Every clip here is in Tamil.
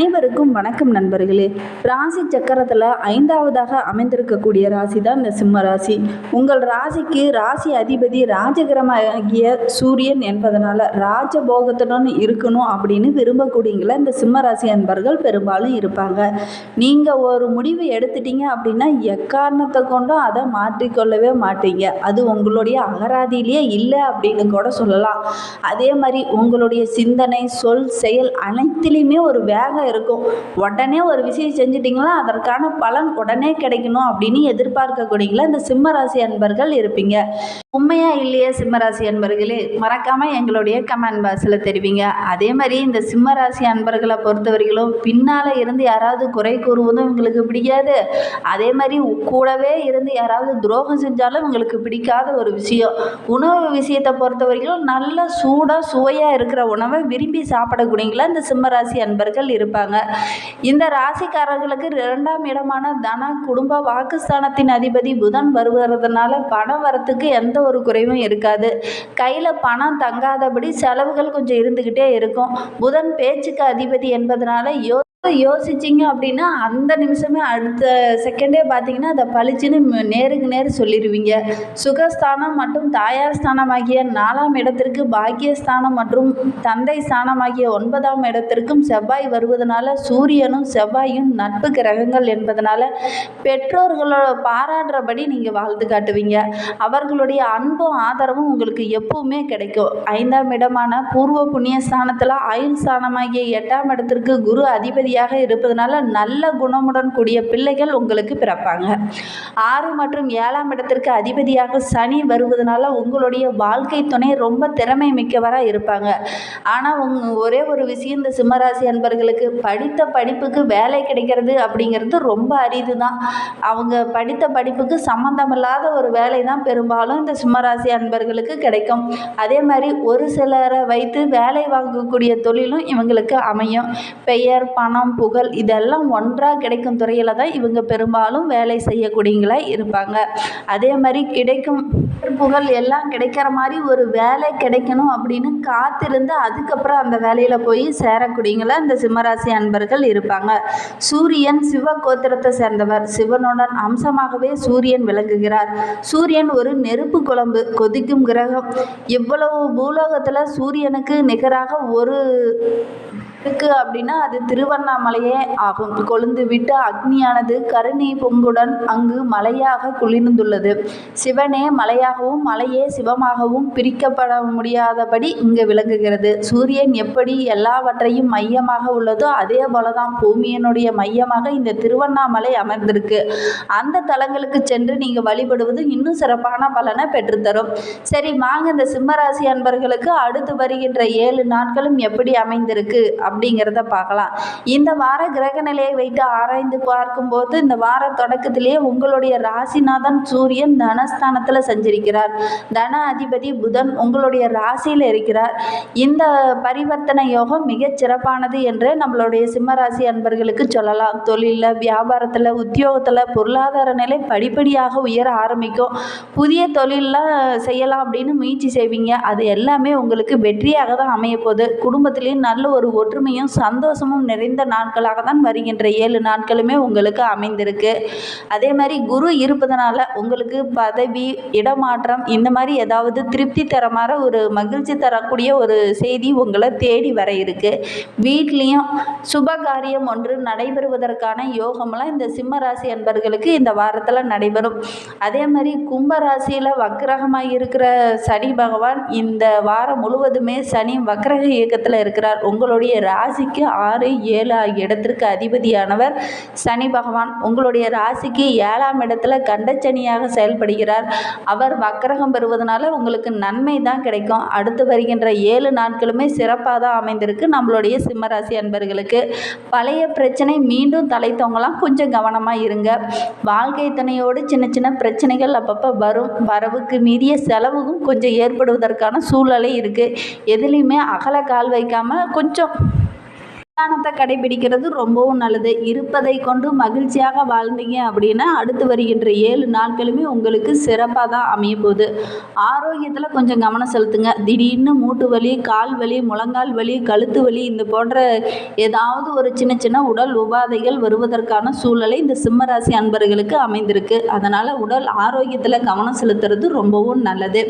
அனைவருக்கும் வணக்கம் நண்பர்களே. ராசி சக்கரத்தில் ஐந்தாவதாக அமைந்திருக்கக்கூடிய ராசி தான் இந்த சிம்ம ராசி. உங்கள் ராசிக்கு ராசி அதிபதி ராஜகிரமாகிய சூரியன் என்பதனால ராஜபோகத்துடன் இருக்கணும் அப்படின்னு விரும்பக்கூடியங்கள இந்த சிம்ம ராசி அன்பர்கள் பெரும்பாலும் இருப்பாங்க. நீங்கள் ஒரு முடிவு எடுத்துட்டீங்க அப்படின்னா எக்காரணத்தை கொண்டும் அதை மாற்றிக்கொள்ளவே மாட்டீங்க. அது உங்களுடைய அகராதியிலேயே இல்லை அப்படின்னு கூட சொல்லலாம். அதே மாதிரி உங்களுடைய சிந்தனை சொல் செயல் அனைத்திலையுமே ஒரு வேகம் இருக்கும். உடனே ஒரு விஷயம் செஞ்சிட்டிங்களா? அதற்கான பலன் உடனே கிடைக்கணும் அப்படின்னு எதிர்பார்க்கக்கூடியங்களா இந்த சிம்மராசி அன்பர்கள் இருப்பீங்க. உண்மையா இல்லையா சிம்மராசி அன்பர்களே? மறக்காம எங்களுடைய கமெண்ட் பாக்ஸில் தெரிவிங்க. அதே மாதிரி இந்த சிம்மராசி அன்பர்களை அன்பர்களை பொறுத்தவரையிலும் பின்னால் இருந்து யாராவது குறை கூறுவதும் இவங்களுக்கு பிடிக்காது. அதே மாதிரி கூடவே இருந்து யாராவது துரோகம் செஞ்சாலும் இவங்களுக்கு பிடிக்காத ஒரு விஷயம். உணவு விஷயத்தை பொறுத்த வரைக்கும் நல்ல சூடாக சுவையாக இருக்கிற உணவை விரும்பி சாப்பிடக்கூடியங்களா இந்த சிம்மராசி அன்பர்கள் இருப்பாங்க இந்த ராசிக்காரர்களுக்கு இரண்டாம் இடமான தன குடும்ப வாக்குஸ்தானத்தின் அதிபதி புதன் வருவதனால பணம் வரத்துக்கு எந்த ஒரு குறைவும் இருக்காது. கையில் பணம் தங்காதபடி செலவுகள் கொஞ்சம் இருந்துக்கிட்டே இருக்கும். புதன் பேச்சுக்கு அதிபதி என்பதனால யோ யோசிச்சிங்க அப்படின்னா அந்த நிமிஷமே அடுத்த செகண்டே பார்த்தீங்கன்னா அதை பளிச்சுன்னு நேருக்கு நேர் சொல்லிடுவீங்க சுகஸ்தானம் மற்றும் தாயார் ஸ்தானமாகிய நாலாம் இடத்திற்கு பாக்கியஸ்தானம் மற்றும் தந்தை ஸ்தானமாகிய ஒன்பதாம் இடத்திற்கும் செவ்வாய் வருவதனால சூரியனும் செவ்வாயும் நட்பு கிரகங்கள் என்பதனால பெற்றோர்களோட பாராட்டுறபடி நீங்கள் வாழ்ந்து காட்டுவீங்க. அவர்களுடைய அன்பும் ஆதரவும் உங்களுக்கு எப்பவுமே கிடைக்கும். ஐந்தாம் இடமான பூர்வ புண்ணிய ஸ்தானத்தில் ஆயுள் ஸ்தானமாகிய எட்டாம் இடத்திற்கு குரு அதிபதி அதிபதியாக இருப்பதனால நல்ல குணமுடன் கூடிய பிள்ளைகள் உங்களுக்கு பிறப்பாங்க. ஆறு மற்றும் ஏழாம் இடத்திற்கு அதிபதியாக சனி வருவதனால உங்களுடைய வாழ்க்கை துணை ரொம்ப திறமை மிக்கவராக இருப்பாங்க. ஆனால் உங் ஒரே ஒரு விஷயம் இந்த சிம்மராசி அன்பர்களுக்கு படித்த படிப்புக்கு வேலை கிடைக்கிறது அப்படிங்கிறது ரொம்ப அரிது தான் அவங்க படித்த படிப்புக்கு சம்மந்தமில்லாத ஒரு வேலை தான் பெரும்பாலும் இந்த சிம்மராசி அன்பர்களுக்கு கிடைக்கும். அதே மாதிரி ஒரு சிலரை வைத்து வேலை வாங்கக்கூடிய தொழிலும் இவங்களுக்கு அமையும். பெயர் பணம் புகழ் இதெல்லாம் ஒன்றாக கிடைக்கும் துறையில் தான் இவங்க பெரும்பாலும் வேலை செய்யக்கூடியங்களா இருப்பாங்க. அதே மாதிரி கிடைக்கும் புகழ் எல்லாம் கிடைக்கிற மாதிரி ஒரு வேலை கிடைக்கணும் அப்படின்னு காத்திருந்து அதுக்கப்புறம் அந்த வேலையில் போய் சேரக்கூடியங்களா இந்த சிம்மராசி அன்பர்கள் இருப்பாங்க. சூரியன் சிவ கோத்திரத்தை சேர்ந்தவர். சிவனுடன் அம்சமாகவே சூரியன் விளங்குகிறார். சூரியன் ஒரு நெருப்பு குழம்பு கொதிக்கும் கிரகம். இவ்வளவு பூலோகத்தில் சூரியனுக்கு நிகராக ஒரு இருக்கு அப்படின்னா அது திருவண்ணாமலையே ஆகும். கொழுந்து விட்டு அக்னியானது கருணை பொங்குடன் அங்கு மலையாக குளிர்ந்துள்ளது. சிவனே மலையாகவும் மலையே சிவமாகவும் பிரிக்கப்பட முடியாதபடி இங்கு விளங்குகிறது. சூரியன் எப்படி எல்லாவற்றையும் மையமாக உள்ளதோ அதே போல தான் பூமியினுடைய மையமாக இந்த திருவண்ணாமலை அமர்ந்திருக்கு. அந்த தலங்களுக்கு சென்று நீங்கள் வழிபடுவது இன்னும் சிறப்பான பலனை பெற்றுத்தரும். சரி வாங்க இந்த சிம்மராசி அன்பர்களுக்கு அடுத்து வருகின்ற ஏழு நாட்களும் எப்படி அமைந்திருக்கு அப்படிங்கிறத பார்க்கலாம். இந்த வார கிரக நிலையை வைத்து ஆராய்ந்து பார்க்கும்போது இந்த வார தொடக்கத்திலேயே உங்களுடைய ராசிநாதன் சூரியன் தனஸ்தானத்தில் சஞ்சரிக்கிறார். தன அதிபதி புதன் உங்களுடைய ராசியில் இருக்கிறார். இந்த பரிவர்த்தனை யோகம் மிகச் சிறப்பானது என்று நம்மளுடைய சிம்மராசி அன்பர்களுக்கு சொல்லலாம். தொழிலில் வியாபாரத்தில் உத்தியோகத்தில் பொருளாதார நிலை படிப்படியாக உயர ஆரம்பிக்கும். புதிய தொழிலெலாம் செய்யலாம் அப்படின்னு முயற்சி செய்வீங்க. அது எல்லாமே உங்களுக்கு வெற்றியாக தான் அமைய போகுது. குடும்பத்திலையும் நல்ல ஒரு ஒற்றுமையும் சந்தோஷமும் நிறைந்த நாட்களாக தான் வருகின்ற ஏழு நாட்களுமே உங்களுக்கு அமைந்திருக்கு. அதே மாதிரி குரு இருப்பதனால உங்களுக்கு பதவி இடமாற்றம் இந்த மாதிரி ஏதாவது திருப்தி தர மாதிரி ஒரு மகிழ்ச்சி தரக்கூடிய ஒரு செய்தி உங்களை தேடி வர இருக்கு. வீட்லேயும் சுப காரியம் ஒன்று நடைபெறுவதற்கான யோகம்லாம் இந்த சிம்ம ராசி அன்பர்களுக்கு இந்த வாரத்தில் நடைபெறும். அதே மாதிரி கும்ப ராசியில் வக்கிரகமாக இருக்கிற சனி பகவான் இந்த வாரம் முழுவதுமே சனி வக்கிரக இயக்கத்தில் இருக்கிறார். உங்களுடைய ராசிக்கு ஆறு ஏழு ஆகிய இடத்திற்கு அதிபதியானவர் சனி பகவான். உங்களுடைய ராசிக்கு ஏழாம் இடத்துல கண்டச்சனியாக செயல்படுகிறார். அவர் வக்கரகம் பெறுவதனால உங்களுக்கு நன்மை தான் கிடைக்கும். அடுத்து வருகின்ற ஏழு நாட்களுமே சிறப்பாக தான் அமைந்திருக்கு. நம்மளுடைய சிம்மராசி அன்பர்களுக்கு பழைய பிரச்சனை மீண்டும் தலை தொங்கலாம் கொஞ்சம் கவனமாக இருங்க. வாழ்க்கை துணையோடு சின்ன சின்ன பிரச்சனைகள் அப்பப்போ வரும். வரவுக்கு மீறிய செலவும் கொஞ்சம் ஏற்படுவதற்கான சூழ்நிலை இருக்குது எதுலேயுமே அகல கால் வைக்காமல் கொஞ்சம் நிதானத்தை கடைபிடிக்கிறது ரொம்பவும் நல்லது. இருப்பதை கொண்டு மகிழ்ச்சியாக வாழ்ந்தீங்க அப்படின்னா அடுத்து வருகின்ற ஏழு நாட்களுமே உங்களுக்கு சிறப்பாக தான் அமைய போகுது ஆரோக்கியத்தில் கொஞ்சம் கவனம் செலுத்துங்க. திடீர்னு மூட்டு வலி கால் வலி முழங்கால் வலி கழுத்து வலி இந்த போன்ற ஏதாவது ஒரு சின்ன சின்ன உடல் உபாதைகள் வருவதற்கான சூழலை இந்த சிம்மராசி அன்பர்களுக்கு அமைந்திருக்கு. அதனால் உடல் ஆரோக்கியத்தில் கவனம் செலுத்துறது ரொம்பவும் நல்லது.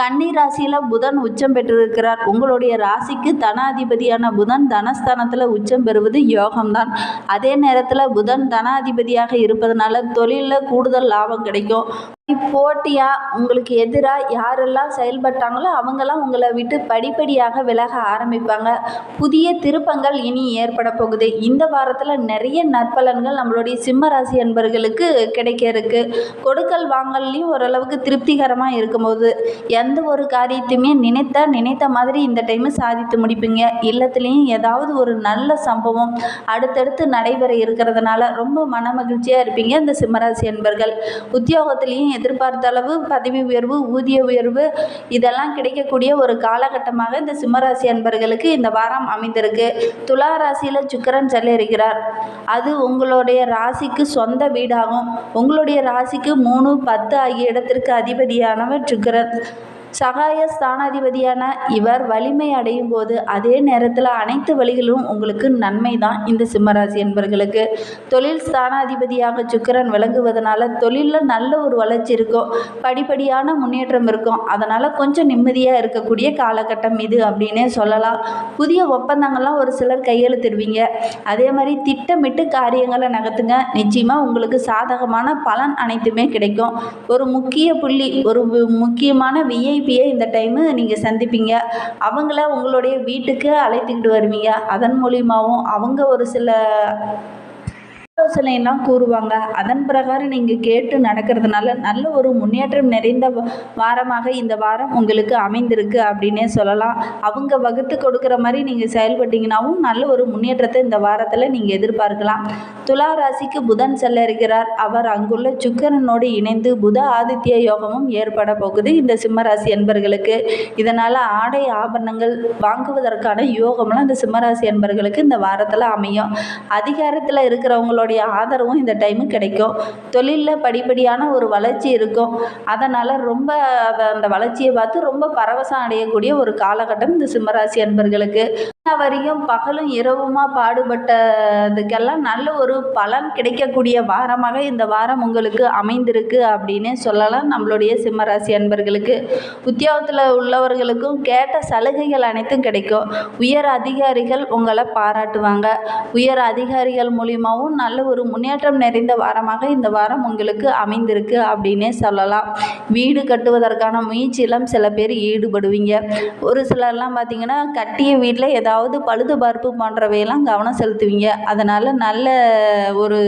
கன்னி ராசியில் புதன் உச்சம் பெற்றிருக்கிறார். உங்களுடைய ராசிக்கு தனாதிபதியான புதன் தனஸ்தானத்தில் உச்சம் பெறுவது யோகம்தான். அதே நேரத்தில் புதன் தனாதிபதியாக இருப்பதனால தொழிலில் கூடுதல் லாபம் கிடைக்கும். போட்டியாக உங்களுக்கு எதிராக யாரெல்லாம் செயல்பட்டாங்களோ அவங்கெல்லாம் உங்களை விட்டு படிப்படியாக விலக ஆரம்பிப்பாங்க. புதிய திருப்பங்கள் இனி ஏற்பட போகுது. இந்த வாரத்தில் நிறைய நற்பலன்கள் நம்மளுடைய சிம்ம ராசி கிடைக்க இருக்கு. கொடுக்கல் வாங்கல்லையும் ஓரளவுக்கு திருப்திகரமாக இருக்கும்போது எந்த ஒரு காரியத்தையுமே நினைத்தா நினைத்த மாதிரி இந்த டைமு சாதித்து முடிப்பீங்க. இல்லத்துலேயும் ஏதாவது ஒரு நல்ல சம்பவம் அடுத்தடுத்து நடைபெற இருக்கிறதுனால ரொம்ப மன மகிழ்ச்சியாக இருப்பீங்க இந்த சிம்மராசி அன்பர்கள். உத்தியோகத்திலையும் எதிர்பார்த்த அளவு பதவி உயர்வு ஊதிய உயர்வு இதெல்லாம் கிடைக்கக்கூடிய ஒரு காலகட்டமாக இந்த சிம்மராசி அன்பர்களுக்கு இந்த வாரம் அமைந்திருக்கு. துலா ராசியில் சுக்கரன் செல்ல இருக்கிறார் அது உங்களுடைய ராசிக்கு சொந்த வீடாகும். உங்களுடைய ராசிக்கு மூணு பத்து ஆகிய இடத்திற்கு அதிபதியானவர் சுக்கரன். சகாய ஸ்தானாதிபதியான இவர் வலிமை அடையும் போது அதே நேரத்தில் அனைத்து வழிகளும் உங்களுக்கு நன்மை தான் இந்த சிம்மராசி என்பர்களுக்கு. தொழில் ஸ்தானாதிபதியாக சுக்கிரன் விளங்குவதனால தொழிலில் நல்ல ஒரு வளர்ச்சி இருக்கும். படிப்படியான முன்னேற்றம் இருக்கும். அதனால் கொஞ்சம் நிம்மதியாக இருக்கக்கூடிய காலகட்டம் இது அப்படின்னே சொல்லலாம். புதிய ஒப்பந்தங்கள்லாம் ஒரு சிலர் கையெழுத்திடுவீங்க. அதே மாதிரி திட்டமிட்டு காரியங்களை நகர்த்துங்க. நிச்சயமாக உங்களுக்கு சாதகமான பலன் அனைத்துமே கிடைக்கும். ஒரு முக்கிய புள்ளி ஒரு முக்கியமான விஐ விஐபியை இந்த டைமு நீங்கள் சந்திப்பீங்க. அவங்கள உங்களுடைய வீட்டுக்கு அழைத்துக்கிட்டு வருவீங்க. அதன் மூலியமாகவும் அவங்க ஒரு சில ஆலோசனையெல்லாம் கூறுவாங்க. அதன் பிரகாரம் நீங்கள் கேட்டு நடக்கிறதுனால நல்ல ஒரு முன்னேற்றம் நிறைந்த வாரமாக இந்த வாரம் உங்களுக்கு அமைந்திருக்கு அப்படின்னே சொல்லலாம். அவங்க வகுத்து கொடுக்குற மாதிரி நீங்கள் செயல்பட்டீங்கன்னாவும் நல்ல ஒரு முன்னேற்றத்தை இந்த வாரத்தில் நீங்கள் எதிர்பார்க்கலாம். துலா ராசிக்கு புதன் செல்ல இருக்கிறார். அவர் அங்குள்ள சுக்கரனோடு இணைந்து புத ஆதித்ய யோகமும் ஏற்பட போகுது இந்த சிம்மராசி என்பர்களுக்கு. இதனால் ஆடை ஆபரணங்கள் வாங்குவதற்கான யோகம்லாம் இந்த சிம்மராசி என்பர்களுக்கு இந்த வாரத்தில் அமையும். அதிகாரத்தில் இருக்கிறவங்களோட உங்களுடைய ஆதரவும் இந்த டைமு கிடைக்கும். தொழிலில் படிப்படியான ஒரு வளர்ச்சி இருக்கும். அதனால் ரொம்ப அதை அந்த வளர்ச்சியை பார்த்து ரொம்ப பரவசம் அடையக்கூடிய ஒரு காலகட்டம் இந்த சிம்மராசி அன்பர்களுக்கு. வரையும் பகலும் இரவுமா பாடுபட்டதுக்கெல்லாம் நல்ல ஒரு பலன் கிடைக்கக்கூடிய வாரமாக இந்த வாரம் உங்களுக்கு அமைந்திருக்கு அப்படின்னு சொல்லலாம். நம்மளுடைய சிம்மராசி அன்பர்களுக்கு உத்தியோகத்தில் உள்ளவர்களுக்கும் கேட்ட சலுகைகள் அனைத்தும் கிடைக்கும். உயர் அதிகாரிகள் உங்களை பாராட்டுவாங்க. உயர் அதிகாரிகள் மூலியமாகவும் நல்ல ஒரு முன்னேற்றம் நிறைந்த வாரமாக இந்த வாரம் உங்களுக்கு அமைந்திருக்கு அப்படின்னே சொல்லலாம். வீடு கட்டுவதற்கான முயற்சியெல்லாம் சில பேர் ஈடுபடுவீங்க. ஒரு சிலர்லாம் பார்த்திங்கன்னா கட்டிய வீட்டில் ஏதாவது பழுது பார்ப்பு போன்றவையெல்லாம் கவனம் செலுத்துவீங்க. அதனால் நல்ல ஒரு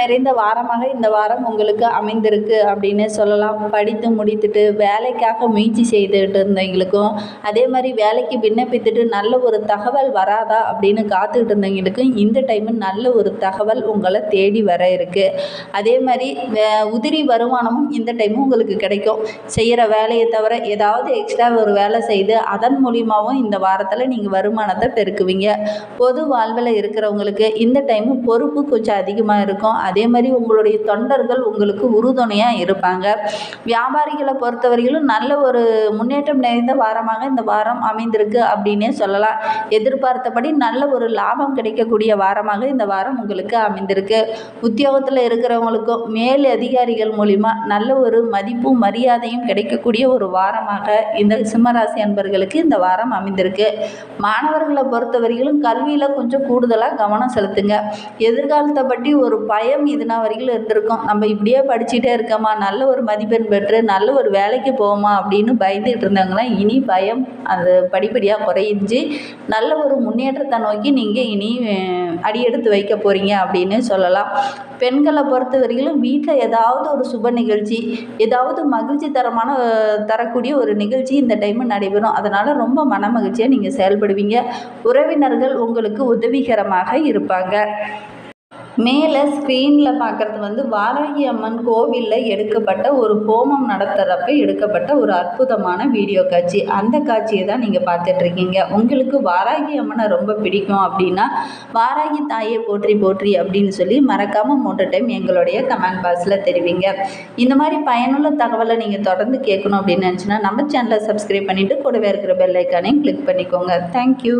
நிறைந்த வாரமாக இந்த வாரம் உங்களுக்கு அமைந்திருக்கு அப்படின்னு சொல்லலாம். படித்து முடித்துட்டு வேலைக்காக முயற்சி செய்துட்டு இருந்தவங்களுக்கும் அதே மாதிரி வேலைக்கு விண்ணப்பித்துட்டு நல்ல ஒரு தகவல் வராதா அப்படின்னு காத்துக்கிட்டு இருந்தவங்களுக்கும் இந்த டைமு நல்ல ஒரு தகவல் உங்களை தேடி வர இருக்குது அதே மாதிரி உதிரி வருமானமும் இந்த டைமும் உங்களுக்கு கிடைக்கும். செய்கிற வேலையை தவிர ஏதாவது எக்ஸ்ட்ரா ஒரு வேலை செய்து அதன் மூலியமாகவும் இந்த வாரத்தில் நீங்கள் வருமானத்தை பெருக்குவீங்க. பொது வாழ்வில் இருக்கிறவங்களுக்கு இந்த டைமு பொறுப்பு கொஞ்சம் அதிகமாக இருக்கும். அதே மாதிரி உங்களுடைய தொண்டர்கள் உங்களுக்கு உறுதுணையாக இருப்பாங்க. வியாபாரிகளை பொறுத்தவரையிலும் நல்ல ஒரு முன்னேற்றம் நிறைந்த வாரமாக இந்த வாரம் அமைந்திருக்கு அப்படின்னே சொல்லலாம். எதிர்பார்த்தபடி நல்ல ஒரு லாபம் கிடைக்கக்கூடிய வாரமாக இந்த வாரம் உங்களுக்கு அமைந்திருக்கு. உத்தியோகத்தில் இருக்கிறவங்களுக்கும் மேல் அதிகாரிகள் மூலிமா நல்ல ஒரு மதிப்பும் மரியாதையும் கிடைக்கக்கூடிய ஒரு வாரமாக இந்த சிம்மராசி அன்பர்களுக்கு இந்த வாரம் அமைந்திருக்கு. மாணவர்களை பொறுத்தவரையிலும் கல்வியில் கொஞ்சம் கூடுதலாக கவனம் செலுத்துங்க. எதிர்காலத்தை பற்றி ஒரு பய பயம் இதுனா வரைக்கும் இருந்திருக்கும். நம்ம இப்படியே படிச்சுட்டே இருக்கோமா? நல்ல ஒரு மதிப்பெண் பெற்று நல்ல ஒரு வேலைக்கு போவோமா? அப்படின்னு பயந்துகிட்டு இருந்தவங்களாம் இனி பயம் அது படிப்படியாக குறைஞ்சி நல்ல ஒரு முன்னேற்றத்தை நோக்கி நீங்கள் இனி அடியெடுத்து வைக்க போகிறீங்க அப்படின்னு சொல்லலாம். பெண்களை பொறுத்த வரையிலும் வீட்டில் ஏதாவது ஒரு சுப நிகழ்ச்சி ஏதாவது மகிழ்ச்சி தரமான தரக்கூடிய ஒரு நிகழ்ச்சி இந்த டைமு நடைபெறும். அதனால் ரொம்ப மன மகிழ்ச்சியாக நீங்கள் செயல்படுவீங்க. உறவினர்கள் உங்களுக்கு உதவிகரமாக இருப்பாங்க. மேலே ஸ்க்ரீனில் பார்க்குறது வந்து வாராகி அம்மன் கோவிலில் எடுக்கப்பட்ட ஒரு ஹோமம் நடத்துகிறப்ப எடுக்கப்பட்ட ஒரு அற்புதமான வீடியோ காட்சி. அந்த காட்சியை தான் நீங்கள் பார்த்துட்ருக்கீங்க. உங்களுக்கு வாராகி அம்மனை ரொம்ப பிடிக்கும் அப்படின்னா வாராகி தாயை போற்றி போற்றி அப்படின்னு சொல்லி மறக்காமல் மூன்று டைம் எங்களுடைய கமெண்ட் பாக்ஸில் தெரிவிங்க. இந்த மாதிரி பயனுள்ள தகவலை நீங்கள் தொடர்ந்து கேட்கணும் அப்படின்னு நினச்சின்னா நம்ம சேனலை சப்ஸ்கிரைப் பண்ணிவிட்டு கூடவே இருக்கிற பெல் ஐக்கானையும் கிளிக் பண்ணிக்கோங்க. தேங்க்யூ